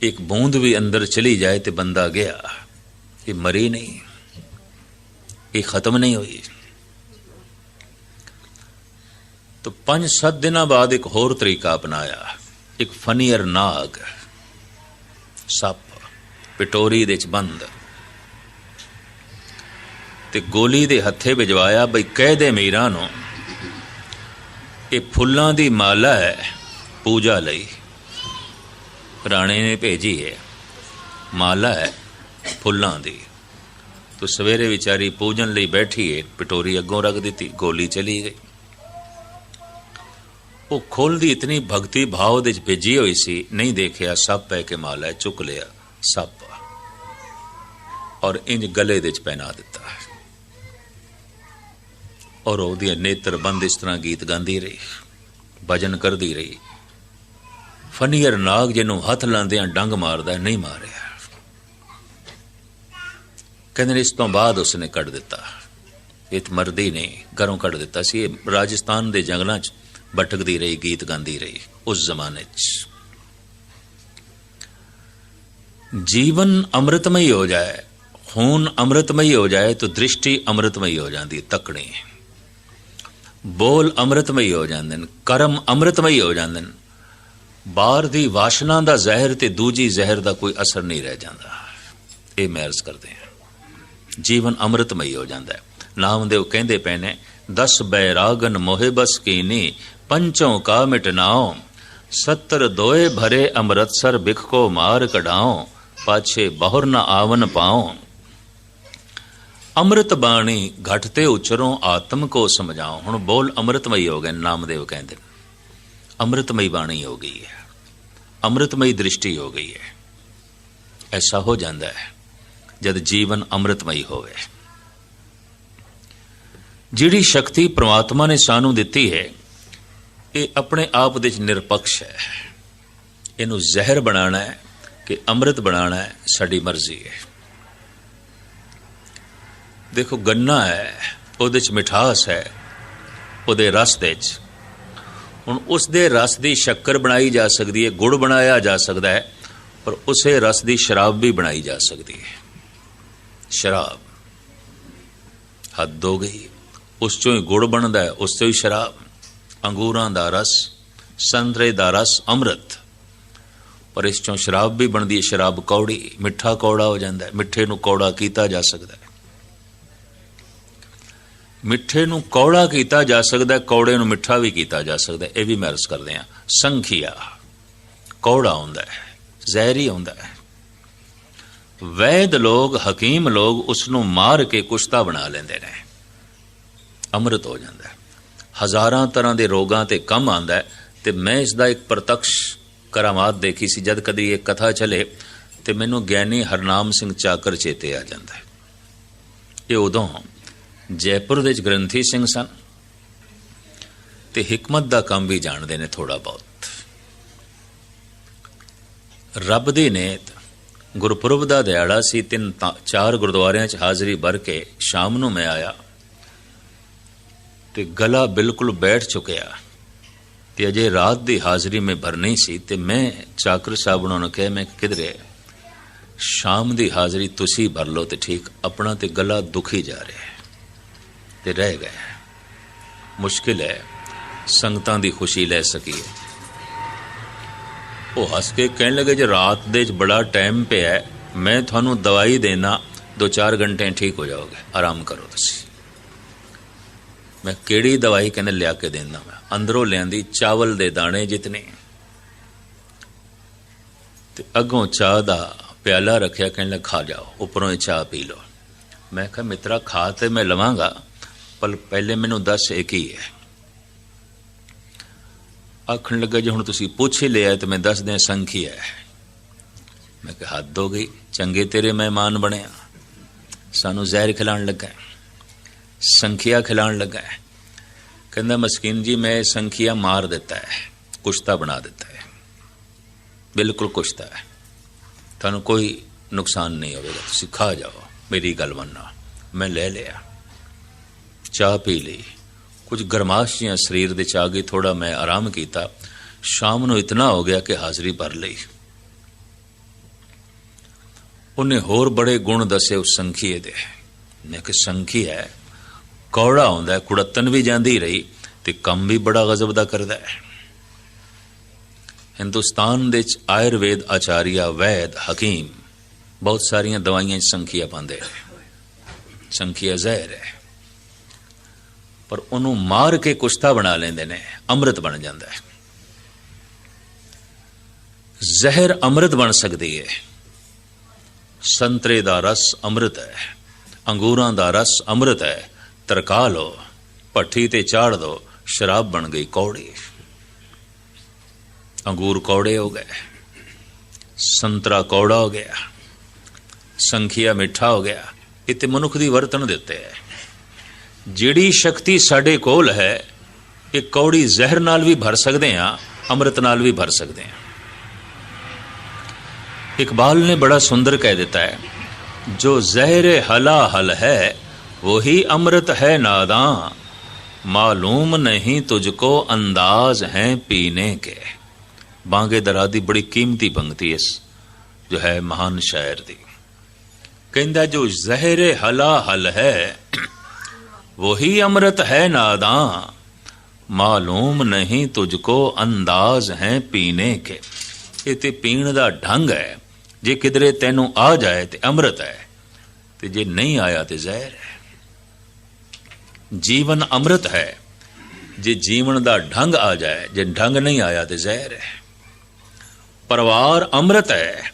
ਇੱਕ ਬੂੰਦ ਵੀ ਅੰਦਰ ਚਲੀ ਜਾਏ ਤੇ ਬੰਦਾ ਗਿਆ। ਇਹ ਮਰੀ ਨਹੀਂ। ਇਹ ਖਤਮ ਨਹੀਂ ਹੋਈ। ਤਾਂ ਪੰਜ ਸੱਤ ਦਿਨਾਂ ਬਾਅਦ ਇੱਕ ਹੋਰ ਤਰੀਕਾ ਅਪਣਾਇਆ। ਇੱਕ ਫਨੀਅਰ ਨਾਗ। ਸੱਪ ਪਿਟੋਰੀ ਦੇ ਵਿੱਚ ਬੰਦ। ਤੇ ਗੋਲੀ ਦੇ ਹੱਥੇ ਭਿਜਵਾਇਆ ਬਈ ਕਹਿ ਦੇ ਮੀਰਾਂ ਨੂੰ ਇਹ ਫੁੱਲਾਂ ਦੀ ਮਾਲਾ ਹੈ ਪੂਜਾ ਲਈ। ਰਾਣੇ ਨੇ ਭੇਜੀ ਹੈ ਮਾਲਾ ਹੈ ਫੁੱਲਾਂ ਦੀ। ਤੋ ਸਵੇਰੇ ਵਿਚਾਰੀ ਪੂਜਨ ਲਈ ਬੈਠੀ ਹੈ ਪਿਟੋਰੀ ਅੱਗੋਂ ਰੱਖ ਦਿੱਤੀ ਗੋਲੀ ਚਲੀ ਗਈ। ਉਹ ਖੋਲਦੀ ਇਤਨੀ ਭਗਤੀ ਭਾਵ ਦੇ ਵਿੱਚ ਭਿੱਜੀ ਹੋਈ ਸੀ ਨਹੀਂ ਦੇਖਿਆ ਸੱਪ ਪੈ ਕੇ ਮਾਲਾ ਹੈ, ਚੁੱਕ ਲਿਆ ਸੱਪ। ਔਰ ਇੰਜ ਗਲੇ ਦੇ ਵਿੱਚ ਪਹਿਨਾ ਦਿੱਤਾ। ਔਰ ਉਹਦੀਆਂ ਨੇਤਰ ਬੰਦ ਇਸ ਤਰ੍ਹਾਂ ਗੀਤ ਗਾਉਂਦੀ ਰਹੀ, ਭਜਨ ਕਰਦੀ ਰਹੀ। ਫਨੀਅਰ ਨਾਗ ਜਿਹਨੂੰ ਹੱਥ ਲਾਉਂਦਿਆਂ ਡੰਗ ਮਾਰਦਾ, ਨਹੀਂ ਮਾਰਿਆ। ਕਹਿੰਦੇ ਨੇ, ਇਸ ਤੋਂ ਬਾਅਦ ਉਸਨੇ ਕੱਢ ਦਿੱਤਾ। ਇਹ ਮਰਦੀ ਨੇ ਘਰੋਂ ਕੱਢ ਦਿੱਤਾ ਸੀ। ਇਹ ਰਾਜਸਥਾਨ ਦੇ ਜੰਗਲਾਂ 'ਚ ਭਟਕਦੀ ਰਹੀ, ਗੀਤ ਗਾਉਂਦੀ ਰਹੀ, ਉਸ ਜ਼ਮਾਨੇ 'ਚ। ਜੀਵਨ ਅੰਮ੍ਰਿਤਮਈ ਹੋ ਜਾਏ, ਖੂਨ ਅੰਮ੍ਰਿਤਮਈ ਹੋ ਜਾਏ, ਤਾਂ ਦ੍ਰਿਸ਼ਟੀ ਅੰਮ੍ਰਿਤਮਈ ਹੋ ਜਾਂਦੀ ਤੱਕਣੀ। ਬੋਲ ਅੰਮ੍ਰਿਤਮਈ ਹੋ ਜਾਂਦੇ ਨੇ, ਕਰਮ ਅੰਮ੍ਰਿਤਮਈ ਹੋ ਜਾਂਦੇ ਨੇ। ਬਾਹਰ ਦੀ ਵਾਸ਼ਨਾ ਦਾ ਜ਼ਹਿਰ ਤੇ ਦੂਜੀ ਜ਼ਹਿਰ ਦਾ ਕੋਈ ਅਸਰ ਨਹੀਂ ਰਹਿ ਜਾਂਦਾ। ਇਹ ਮਹਿਰਸ ਕਰਦੇ ਹਾਂ। ਜੀਵਨ ਅੰਮ੍ਰਿਤਮਈ ਹੋ ਜਾਂਦਾ ਹੈ। ਨਾਮਦੇਵ ਕਹਿੰਦੇ ਪਏ ਨੇ, ਦਸ ਬੈਰਾਗਨ ਮੋਹਿ ਬਸ ਕੀਨੀ, ਪੰਚੋਂ ਕਾ ਮਿਟਨਾਓ ਸੱਤਰ ਦੋਏ ਭਰੇ ਅੰਮ੍ਰਿਤਸਰ ਬਿਖ ਕੋ ਮਾਰ ਕਢਾਓ ਪਾਛੇ ਬਹੁਰ ਨ ਆਵਨ ਪਾਓ ਅੰਮ੍ਰਿਤ ਬਾਣੀ ਘਟ ਤੇ ਉਚਰੋਂ ਆਤਮ ਕੋ ਸਮਝਾਓ ਹੁਣ ਬੋਲ ਅੰਮ੍ਰਿਤਮਈ ਹੋ ਗਏ, ਨਾਮਦੇਵ ਕਹਿੰਦੇ ਨੇ। ਅੰਮ੍ਰਿਤਮਈ ਬਾਣੀ ਹੋ ਗਈ ਹੈ। ਅੰਮ੍ਰਿਤਮਈ ਦ੍ਰਿਸ਼ਟੀ ਹੋ ਗਈ ਹੈ। ਐਸਾ ਹੋ ਜਾਂਦਾ ਹੈ, ਜਦ ਜੀਵਨ ਅੰਮ੍ਰਿਤਮਈ ਹੋਵੇ। ਜਿਹੜੀ ਸ਼ਕਤੀ ਪ੍ਰਮਾਤਮਾ ਨੇ ਸਾਨੂੰ ਦਿੱਤੀ ਹੈ, ਇਹ ਆਪਣੇ ਆਪ ਵਿੱਚ ਨਿਰਪੱਖ ਹੈ। ਇਹਨੂੰ ਜ਼ਹਿਰ ਬਣਾਉਣਾ ਹੈ ਕਿ ਅੰਮ੍ਰਿਤ ਬਣਾਉਣਾ ਹੈ, ਸਾਡੀ ਮਰਜ਼ੀ ਹੈ। ਦੇਖੋ, ਗੰਨਾ ਹੈ, ਉਹਦੇ ਚ ਮਿਠਾਸ ਹੈ, ਉਹਦੇ ਰਸ ਦੇ ਚ। ਹੁਣ ਉਸ ਦੇ ਰਸ ਦੀ ਸ਼ੱਕਰ ਬਣਾਈ ਜਾ ਸਕਦੀ ਹੈ, ਗੁੜ ਬਣਾਇਆ ਜਾ ਸਕਦਾ ਹੈ, ਪਰ ਉਸੇ ਰਸ ਦੀ ਸ਼ਰਾਬ ਵੀ ਬਣਾਈ ਜਾ ਸਕਦੀ ਹੈ। ਸ਼ਰਾਬ। ਹੱਦ ਹੋ ਗਈ। ਉਸ ਚੋਂ ਹੀ ਗੁੜ ਬਣਦਾ ਹੈ, ਉਸ ਤੋਂ ਹੀ ਸ਼ਰਾਬ। ਅੰਗੂਰਾਂ ਦਾ ਰਸ, ਸੰਤਰੇ ਦਾ ਰਸ, ਅੰਮ੍ਰਿਤ। ਪਰ ਇਸ ਚੋਂ ਸ਼ਰਾਬ ਵੀ ਬਣਦੀ ਹੈ, ਸ਼ਰਾਬ ਕੌੜੀ, ਮਿੱਠਾ ਕੌੜਾ ਹੋ ਜਾਂਦਾ ਹੈ, ਮਿੱਠੇ ਨੂੰ ਕੌੜਾ ਕੀਤਾ ਜਾ ਸਕਦਾ ਹੈ। ਮਿੱਠੇ ਨੂੰ ਕੌੜਾ ਕੀਤਾ ਜਾ ਸਕਦਾ, ਕੌੜੇ ਨੂੰ ਮਿੱਠਾ ਵੀ ਕੀਤਾ ਜਾ ਸਕਦਾ, ਇਹ ਵੀ ਮਹਿਰਸ ਕਰਦੇ ਆ ਸੰਖਿਆ। ਕੌੜਾ ਹੁੰਦਾ ਹੈ, ਜ਼ਹਿਰੀ ਹੁੰਦਾ ਹੈ। ਵੈਦ ਲੋਗ ਹਕੀਮ ਲੋਗ ਉਸ ਨੂੰ ਮਾਰ ਕੇ ਕੁਸ਼ਤਾ ਬਣਾ ਲੈਂਦੇ ਨੇ। ਅੰਮ੍ਰਿਤ ਹੋ ਜਾਂਦਾ ਹੈ। ਹਜ਼ਾਰਾਂ ਤਰ੍ਹਾਂ ਦੇ ਰੋਗਾਂ ਤੇ ਕੰਮ ਆਂਦਾ ਹੈ ਤੇ ਮੈਂ ਇਸ ਦਾ ਇੱਕ ਪ੍ਰਤੱਖ ਕਰਾਮਾਤ ਦੇਖੀ ਸੀ, ਜਦ ਕਦੀ ਇਹ ਕਥਾ ਚਲੇ ਤੇ ਮੈਨੂੰ ਗਿਆਨੀ ਹਰਨਾਮ ਸਿੰਘ ਚਾਕਰ ਚੇਤੇ ਆ ਜਾਂਦਾ ਹੈ। ਇਹ ਉਦੋਂ ਜੈਪੁਰ ਦੇ ਵਿੱਚ ਗ੍ਰੰਥੀ ਸਿੰਘ ਸਨ ਤੇ ਹਕਮਤ ਦਾ ਕੰਮ ਵੀ ਜਾਣਦੇ ਨੇ ਥੋੜਾ ਬਹੁਤ। ਰੱਬ ਦੀ ਨੇਤ, ਗੁਰਪੁਰਬ ਦਾ ਦਿਹਾੜਾ ਸੀ, ਤਿੰਨ ਤਾਂ- ਚਾਰ ਗੁਰਦੁਆਰਿਆਂ 'ਚ ਹਾਜ਼ਰੀ ਭਰ ਕੇ ਸ਼ਾਮ ਨੂੰ ਮੈਂ ਆਇਆ ਤੇ ਗਲਾ ਬਿਲਕੁਲ ਬੈਠ ਚੁੱਕਿਆ ਤੇ ਅਜੇ ਰਾਤ ਦੀ ਹਾਜ਼ਰੀ ਮੈਂ ਭਰਨੀ ਸੀ ਤੇ ਮੈਂ ਚਾਕਰ ਸਾਹਿਬ ਉਹਨਾਂ ਨੂੰ ਕਿਹਾ, ਮੈਂ ਕਿਧਰੇ ਸ਼ਾਮ ਦੀ ਹਾਜ਼ਰੀ ਤੁਸੀਂ ਭਰ ਲਓ ਤੇ ਠੀਕ, ਆਪਣਾ ਤੇ ਗਲਾ ਦੁਖੀ ਜਾ ਰਿਹਾ ਤੇ ਰਹਿ ਗਏ। ਮੁਸ਼ਕਿਲ ਹੈ, ਸੰਗਤਾਂ ਦੀ ਖੁਸ਼ੀ ਲੈ ਸਕੀਏ। ਉਹ ਹੱਸ ਕੇ ਕਹਿਣ ਲੱਗੇ, ਜੇ ਰਾਤ ਦੇ ਚ ਬੜਾ ਟਾਈਮ ਪਿਆ ਮੈਂ ਤੁਹਾਨੂੰ ਦਵਾਈ ਦੇਣਾ ਦੋ ਚਾਰ ਘੰਟੇ ਠੀਕ ਹੋ ਜਾਓਗੇ। ਆਰਾਮ ਕਰੋ ਤੁਸੀਂ। ਮੈਂ ਕਿਹੜੀ ਦਵਾਈ ਕਹਿੰਦੇ ਲਿਆ ਕੇ ਦੇਣਾ ਮੈਂ ਅੰਦਰੋਂ ਲਿਆਂਦੀ ਚਾਵਲ ਦੇ ਦਾਣੇ ਜਿਤਨੇ। ਤੇ ਅੱਗੋਂ ਚਾਹ ਦਾ ਪਿਆਲਾ ਰੱਖਿਆ, ਕਹਿਣ ਲੱਗਾ, ਖਾ ਜਾਓ, ਉੱਪਰੋਂ ਹੀ ਚਾਹ ਪੀ ਲਓ। ਮੈਂ ਕਿਹਾ, ਮਿੱਤਰਾ, ਖਾ ਤੇ ਮੈਂ ਲਵਾਂਗਾ ਪਰ ਪਹਿਲੇ ਮੈਨੂੰ ਦੱਸ ਇਹ ਕੀ ਹੈ? ਆਖਣ ਲੱਗਾ, ਜੇ ਹੁਣ ਤੁਸੀਂ ਪੁੱਛ ਹੀ ਲਿਆ, ਤੇ ਮੈਂ ਦੱਸ ਦਿਆਂ ਸੰਖੀ ਹੈ ਮੈਂ ਕਿਹਾ, ਹੱਦ ਹੋ ਗਈ, ਚੰਗੇ ਤੇਰੇ ਮਹਿਮਾਨ ਬਣਿਆ। ਸਾਨੂੰ ਜ਼ਹਿਰ ਖਿਲਾਉਣ ਲੱਗਾ ਹੈ। ਸੰਖਿਆ ਖਿਲਾਉਣ ਲੱਗਾ ਕਹਿੰਦਾ, ਮਸਕੀਨ ਜੀ, ਮੈਂ ਇਹ ਸੰਖਿਆ ਮਾਰ ਦਿੱਤਾ ਹੈ, ਕੁਸ਼ਤਾ ਬਣਾ ਦਿੱਤਾ ਹੈ। ਬਿਲਕੁਲ ਕੁਸ਼ਤਾ ਹੈ। ਤੁਹਾਨੂੰ ਕੋਈ ਨੁਕਸਾਨ ਨਹੀਂ ਹੋਵੇਗਾ, ਤੁਸੀਂ ਖਾ ਜਾਓ, ਮੇਰੀ ਗੱਲ ਮੰਨੋ। ਮੈਂ ਲੈ ਲਿਆ। ਚਾਹ ਪੀ ਲਈ। ਕੁਝ ਗਰਮਾਸ਼ ਜਿਹਾ ਸਰੀਰ ਦੇ ਚ ਆ ਗਈ ਥੋੜਾ ਮੈਂ ਆਰਾਮ ਕੀਤਾ। ਸ਼ਾਮ ਨੂੰ ਇਤਨਾ ਹੋ ਗਿਆ ਕਿ ਹਾਜ਼ਰੀ ਭਰ ਲਈ। ਉਹਨੇ ਹੋਰ ਬੜੇ ਗੁਣ ਦੱਸੇ ਉਸ ਸੰਖੀਏ ਦੇ। ਨੇ ਕਿ ਸੰਖੀ ਹੈ। ਕੌੜਾ ਹੁੰਦਾ ਹੈ, ਵੀ ਜਾਂਦੀ ਰਹੀ ਤੇ ਕੰਮ ਵੀ ਬੜਾ ਗਜ਼ਬ ਦਾ ਕਰਦਾ ਹੈ। ਹਿੰਦੁਸਤਾਨ ਦੇ ਚ ਆਯੁਰਵੇਦ ਆਚਾਰੀਆ ਵੈਦ ਹਕੀਮ ਬਹੁਤ ਸਾਰੀਆਂ ਦਵਾਈਆਂ 'ਚ ਸੰਖੀਆ ਪਾਉਂਦੇ ਨੇ। ਸੰਖੀਆ ਜ਼ਹਿਰ ਹੈ। ਪਰ ਉਹਨੂੰ ਮਾਰ ਕੇ ਕੁਸ਼ਤਾ ਬਣਾ ਲੈਂਦੇ ਨੇ, ਅੰਮ੍ਰਿਤ ਬਣ ਜਾਂਦਾ ਹੈ। ਜ਼ਹਿਰ ਅੰਮ੍ਰਿਤ ਬਣ ਸਕਦੀ ਹੈ। ਸੰਤਰੇ ਦਾ ਰਸ ਅੰਮ੍ਰਿਤ ਹੈ, ਅੰਗੂਰਾਂ ਦਾ ਰਸ ਅੰਮ੍ਰਿਤ ਹੈ, ਤਰਕਾ ਲੋ ਭੱਠੀ ਤੇ ਚਾੜ ਦੋ, ਸ਼ਰਾਬ ਬਣ ਗਈ ਕੌੜੀ। ਅੰਗੂਰ ਕੌੜੇ ਹੋ ਗਏ, ਸੰਤਰਾ ਕੌੜਾ ਹੋ ਗਿਆ, ਸੰਖਿਆ ਮਿੱਠਾ ਹੋ ਗਿਆ, ਇਹ ਤੇ ਮਨੁੱਖ ਦੀ ਵਰਤਣ ਦਿੱਤੇ ਹੈ। ਜਿਹੜੀ ਸ਼ਕਤੀ ਸਾਡੇ ਕੋਲ ਹੈ ਇਹ ਕੌੜੀ ਜ਼ਹਿਰ ਨਾਲ ਵੀ ਭਰ ਸਕਦੇ ਹਾਂ ਅੰਮ੍ਰਿਤ ਨਾਲ ਵੀ ਭਰ ਸਕਦੇ ਹਾਂ इकबाल ने बड़ा सुंदर कह देता है जो जहर हला हल है वही अमृत है नादां मालूम नहीं तुझको अंदाज हैं पीने के बांगे दरा दी बड़ी कीमती पंक्ति इस जो है महान शायर दी कहता जो जहर हला हल है वही अमृत है नादां मालूम नहीं तुझको अंदाज हैं पीने के ਇਹ ਤੇ ਪੀਣ ਦਾ ਢੰਗ ਹੈ ਜੇ ਕਿਧਰੇ ਤੈਨੂੰ ਆ ਜਾਏ ਤੇ ਅੰਮ੍ਰਿਤ ਹੈ ਤੇ ਜੇ ਨਹੀਂ ਆਇਆ ਤੇ ਜ਼ਹਿਰ ਹੈ ਜੀਵਨ ਅੰਮ੍ਰਿਤ ਹੈ ਜੇ ਜੀਵਨ ਦਾ ਢੰਗ ਆ ਜਾਏ ਜੇ ਢੰਗ ਨਹੀਂ ਆਇਆ ਤੇ ਜ਼ਹਿਰ ਹੈ ਪਰਿਵਾਰ ਅੰਮ੍ਰਿਤ ਹੈ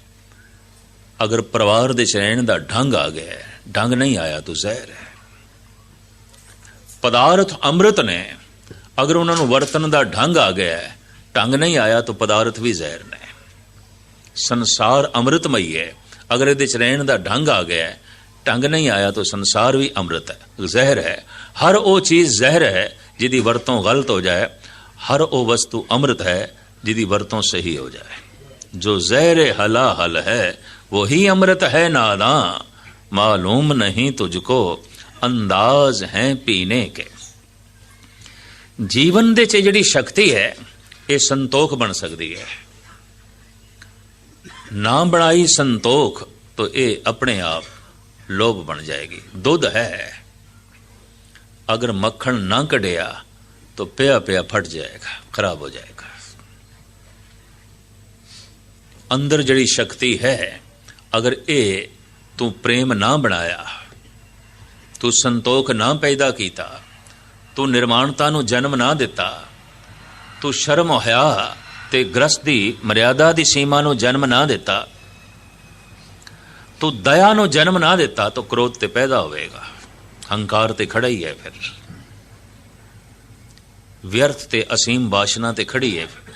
ਅਗਰ ਪਰਿਵਾਰ ਦੇ ਚ ਰਹਿਣ ਦਾ ਢੰਗ ਆ ਗਿਆ ਹੈ, ਢੰਗ ਨਹੀਂ ਆਇਆ ਤਾਂ ਜ਼ਹਿਰ ਹੈ ਪਦਾਰਥ ਅੰਮ੍ਰਿਤ ਨੇ। ਅਗਰ ਉਹਨਾਂ ਨੂੰ ਵਰਤਨ ਦਾ ਢੰਗ ਆ ਗਿਆ ਢੰਗ ਨਹੀਂ ਆਇਆ ਤਾਂ ਪਦਾਰਥ ਵੀ ਜ਼ਹਿਰ ਨੇ। ਸੰਸਾਰ ਅੰਮ੍ਰਿਤਮਈ ਹੈ। ਅਗਰ ਇਹਦੇ ਚ ਰਹਿਣ ਦਾ ਢੰਗ ਆ ਗਿਆ ਢੰਗ ਨਹੀਂ ਆਇਆ ਤਾਂ ਸੰਸਾਰ ਵੀ ਅੰਮ੍ਰਿਤ ਹੈ, ਜ਼ਹਿਰ ਹੈ। ਹਰ ਉਹ ਚੀਜ਼ ਜ਼ਹਿਰ ਹੈ, ਜਿਹਦੀ ਵਰਤੋਂ ਗਲਤ ਹੋ ਜਾਏ, ਹਰ ਉਹ ਵਸਤੂ ਅੰਮ੍ਰਿਤ ਹੈ, ਜਿਹਦੀ ਵਰਤੋਂ ਸਹੀ ਹੋ ਜਾਏ। ਜੋ ਜ਼ਹਿਰ ਹਲਾ ਹਲ ਹੈ, ਵਹੀ ਅੰਮ੍ਰਿਤ ਹੈ ਨਾਦਾਂ, ਮਾਲੂਮ ਨਹੀਂ ਤੁਝਕੋ ਅੰਦਾਜ਼ ਹੈ ਪੀਨੇ ਕੇ ਜੀਵਨ ਦੇ ਚ ਜਿਹੜੀ ਸ਼ਕਤੀ ਹੈ ਇਹ ਸੰਤੋਖ ਬਣ ਸਕਦੀ ਹੈ ਨਾ ਬਣਾਈ ਸੰਤੋਖ तो ये अपने आप लोभ बन जाएगी दूध है अगर मक्खन ना कढ़िया तो पिया पिया फट जाएगा खराब हो जाएगा अंदर जड़ी शक्ति है अगर ये तू प्रेम ना बनाया ਤੂੰ ਸੰਤੋਖ ਨਾ ਪੈਦਾ ਕੀਤਾ। ਤੂੰ ਨਿਰਮਾਣਤਾ ਨੂੰ ਜਨਮ ਨਾ ਦਿੱਤਾ। ਤੂੰ ਸ਼ਰਮ ਹੋਇਆ ਤੇ ਗ੍ਰਸਤ ਦੀ ਮਰਿਆਦਾ ਦੀ ਸੀਮਾ ਨੂੰ ਜਨਮ ਨਾ ਦਿੱਤਾ। ਤੂੰ ਦਇਆ ਨੂੰ ਜਨਮ ਨਾ ਦਿੱਤਾ ਤਾਂ ਕ੍ਰੋਧ ਤੇ ਪੈਦਾ ਹੋਵੇਗਾ। ਹੰਕਾਰ ਤੇ ਖੜਾ ਹੀ ਹੈ ਫਿਰ। ਵਿਅਰਥ ਤੇ ਅਸੀਮ ਬਾਸ਼ਨਾ ਤੇ ਖੜੀ ਹੈ ਫਿਰ।